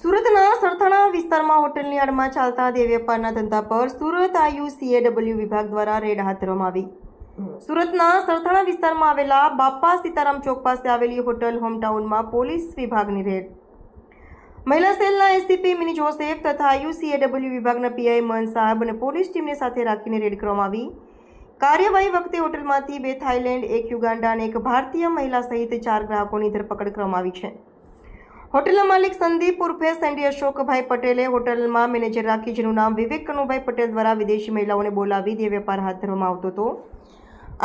સુરતના સરથાણા વિસ્તારમાં હોટલની આડમાં ચાલતા દેહ વેપારના ધંધા પર સુરત આયુ સીએડબલ્યુ વિભાગ દ્વારા રેડ હાથ ધરવામાં આવી. સુરતના સરથાણા વિસ્તારમાં આવેલા બાપા સીતારામ ચોક પાસે આવેલી હોટલ હોમટાઉનમાં પોલીસ વિભાગની રેડ. મહિલા સેલના એસીપી મિની જોસેફ તથા યુસીએડબલ્યુ વિભાગના પીઆઈ મન સાહેબ અને પોલીસ ટીમને સાથે રાખીને રેડ કરવામાં આવી. કાર્યવાહી વખતે હોટલમાંથી બે થાઇલેન્ડ એક યુગાન્ડા અને એક ભારતીય મહિલા સહિત ચાર ગ્રાહકોની ધરપકડ કરવામાં આવી છે. હોટલના માલિક સંદીપ ઉર્ફે સેન્ડી અશોકભાઈ પટેલે હોટલમાં મેનેજર રાખી જેનું નામ, વિવેક કનુભાઈ પટેલ દ્વારા વિદેશી મહિલાઓને બોલાવી દે વેપાર હાથ ધરવામાં આવતો હતો.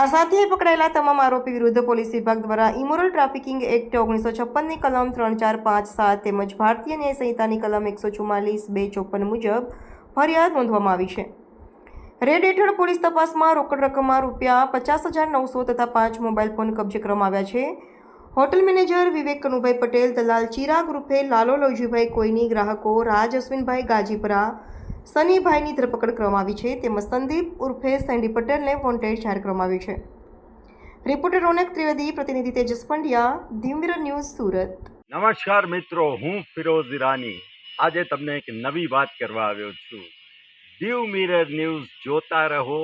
આ સાથે પકડાયેલા તમામ આરોપી વિરુદ્ધ પોલીસ વિભાગ દ્વારા ઇમોરલ ટ્રાફિકિંગ એક્ટ ઓગણીસો છપ્પનની કલમ ત્રણ ચાર પાંચ સાત તેમજ ભારતીય ન્યાય સંહિતાની કલમ એકસો ચુમ્માલીસ બે ચોપન મુજબ ફરિયાદ નોંધવામાં આવી છે. રેડ હેઠળ પોલીસ તપાસમાં રોકડ રકમમાં રૂપિયા પચાસ હજાર નવસો તથા પાંચ મોબાઈલ ફોન કબજે કરવામાં આવ્યા છે. હોટેલ મેનેજર વિવેક કનુભાઈ પટેલ, દલાલ ચિરાગ રૂપે લાલો લોજીભાઈ કોઈની ગ્રાહકો રાજ અશ્વિનભાઈ ગાજીપરા, સનીભાઈની ધરપકડ કરવામાં આવી છે. તેમજ સંદીપ ઉર્ફે સેન્ડી પટેલને વોન્ટેડ જાહેર કરવામાં આવ્યું છે. રિપોર્ટર રોનક ત્રિવેદી, પ્રતિનિધિ તેજસ પંડ્યા, ધીમવીર ન્યૂઝ સુરત. નમસ્કાર મિત્રો, હું ફિરોઝ ઈરાની આજે તમને એક નવી વાત કરવા આવ્યો છું. દીવ મિરર ન્યૂઝ જોતા રહો